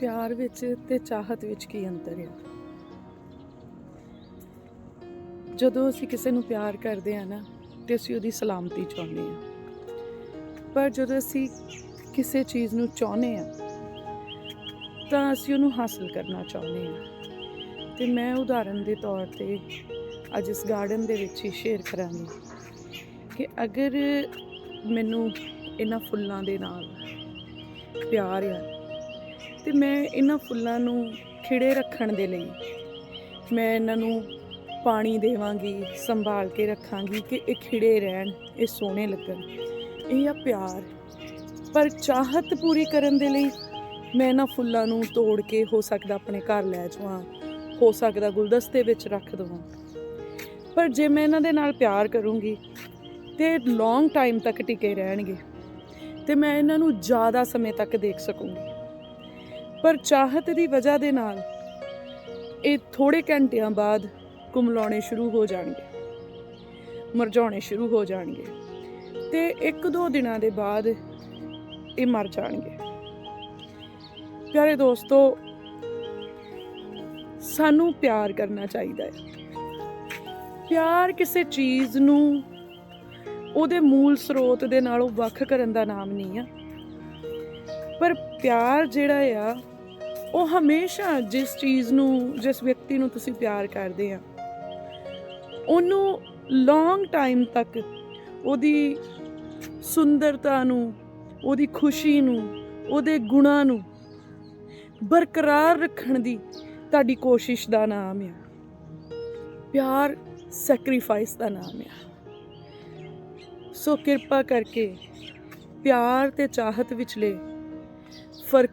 ਪਿਆਰ ਵਿੱਚ ਤੇ ਚਾਹਤ ਵਿੱਚ ਕੀ ਅੰਤਰ ਹੈ ਜਦੋਂ ਅਸੀਂ ਕਿਸੇ ਨੂੰ ਪਿਆਰ ਕਰਦੇ ਆ ਨਾ, ਤੇ ਅਸੀਂ ਉਹਦੀ ਸਲਾਮਤੀ ਚਾਹੁੰਦੇ ਆ। ਪਰ ਜਦੋਂ ਅਸੀਂ ਕਿਸੇ ਚੀਜ਼ ਨੂੰ ਚਾਹੁੰਦੇ ਆ, ਤਾਂ ਅਸੀਂ ਉਹਨੂੰ ਹਾਸਲ ਕਰਨਾ ਚਾਹੁੰਦੇ ਆ। ਤੇ ਮੈਂ ਉਦਾਹਰਨ ਦੇ ਤੌਰ ਤੇ ਅੱਜ ਇਸ ਗਾਰਡਨ ਦੇ ਵਿੱਚ ਹੀ ਸ਼ੇਅਰ ਕਰਾਂਗੀ ਕਿ ਅਗਰ ਮੈਨੂੰ ਇਹਨਾਂ ਫੁੱਲਾਂ ਦੇ ਨਾਲ ਪਿਆਰ ਆ ਤੇ ਮੈਂ ਇਹਨਾਂ ਫੁੱਲਾਂ ਨੂੰ ਖਿੜੇ ਰੱਖਣ ਦੇ ਲਈ, ਮੈਂ ਇਹਨਾਂ ਨੂੰ ਪਾਣੀ ਦੇਵਾਂਗੀ, ਸੰਭਾਲ ਕੇ ਰੱਖਾਂਗੀ ਕਿ ਇਹ ਖਿੜੇ ਰਹਿਣ, ਇਹ ਸੋਹਣੇ ਲੱਗਣ। ਇਹ ਆ ਪਿਆਰ। ਪਰ ਚਾਹਤ ਪੂਰੀ ਕਰਨ ਦੇ ਲਈ ਮੈਂ ਇਹਨਾਂ ਫੁੱਲਾਂ ਨੂੰ ਤੋੜ ਕੇ ਹੋ ਸਕਦਾ ਆਪਣੇ ਘਰ ਲੈ ਜਾਵਾਂ, ਹੋ ਸਕਦਾ ਗੁਲਦਸਤੇ ਵਿੱਚ ਰੱਖ ਦਵਾਂ। ਪਰ ਜੇ ਮੈਂ ਇਹਨਾਂ ਦੇ ਨਾਲ ਪਿਆਰ ਕਰੂੰਗੀ, ਤੇ ਲੌਂਗ ਟਾਈਮ ਤੱਕ ਟਿਕੇ ਰਹਿਣਗੇ, ਤੇ ਮੈਂ ਇਹਨਾਂ ਨੂੰ ਜ਼ਿਆਦਾ ਸਮੇਂ ਤੱਕ ਦੇਖ ਸਕੂੰਗੀ। ਪਰ ਚਾਹਤ ਦੀ ਵਜ੍ਹਾ ਦੇ ਨਾਲ ਇਹ ਥੋੜੇ ਘੰਟਿਆਂ ਬਾਅਦ ਕੁਮਲਾਉਣੇ ਸ਼ੁਰੂ ਹੋ ਜਾਣਗੇ ਮਰਝਾਉਣੇ ਸ਼ੁਰੂ ਹੋ ਜਾਣਗੇ ਤੇ ਇੱਕ ਦੋ ਦਿਨਾਂ ਦੇ ਬਾਅਦ ਇਹ ਮਰ ਜਾਣਗੇ। ਪਿਆਰੇ ਦੋਸਤੋ, ਸਾਨੂੰ ਪਿਆਰ ਕਰਨਾ ਚਾਹੀਦਾ ਹੈ। ਪਿਆਰ ਕਿਸੇ ਚੀਜ਼ ਨੂੰ ਉਹਦੇ ਮੂਲ ਸਰੋਤ ਦੇ ਨਾਲੋਂ ਵੱਖ ਕਰਨ ਦਾ ਨਾਮ ਨਹੀਂ ਆ। ਪਰ ਪਿਆਰ ਜਿਹੜਾ ਆ, ਉਹ ਹਮੇਸ਼ਾ ਜਿਸ ਚੀਜ਼ ਨੂੰ, ਜਿਸ ਵਿਅਕਤੀ ਨੂੰ ਤੁਸੀਂ ਪਿਆਰ ਕਰਦੇ ਆ, ਉਹਨੂੰ ਲੌਂਗ ਟਾਈਮ ਤੱਕ ਉਹਦੀ ਸੁੰਦਰਤਾ ਨੂੰ, ਉਹਦੀ ਖੁਸ਼ੀ ਨੂੰ, ਉਹਦੇ ਗੁਣਾਂ ਨੂੰ ਬਰਕਰਾਰ ਰੱਖਣ ਦੀ ਤੁਹਾਡੀ ਕੋਸ਼ਿਸ਼ ਦਾ ਨਾਮ ਆ। ਪਿਆਰ ਸੈਕਰੀਫਾਈਸ ਦਾ ਨਾਮ ਆ। ਸੋ ਕਿਰਪਾ ਕਰਕੇ ਪਿਆਰ ਤੇ ਚਾਹਤ ਵਿਚਲੇ farkı